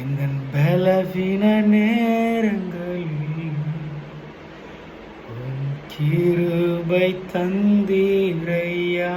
எங்கள் பலவீன நேரங்களில் கிருபை தந்தீரையா